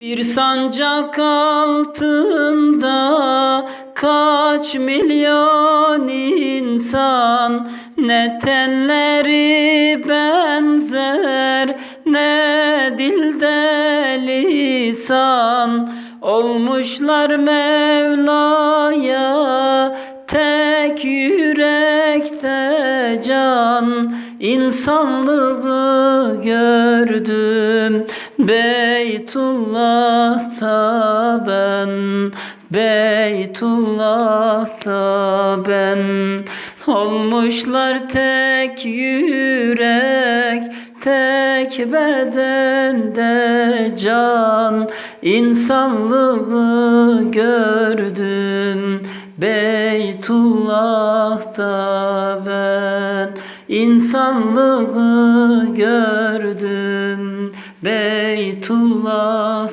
Bir sancak altında kaç milyon insan? Ne tenleri benzer ne dilde lisan. Olmuşlar Mevla'ya tek yürekte can. İnsanlığı gördüm Beytullah'ta ben Beytullah'ta ben Olmuşlar tek yürek Tek bedende can. İnsanlığı gördüm Beytullah'ta ben İnsanlığı gördüm Beytullah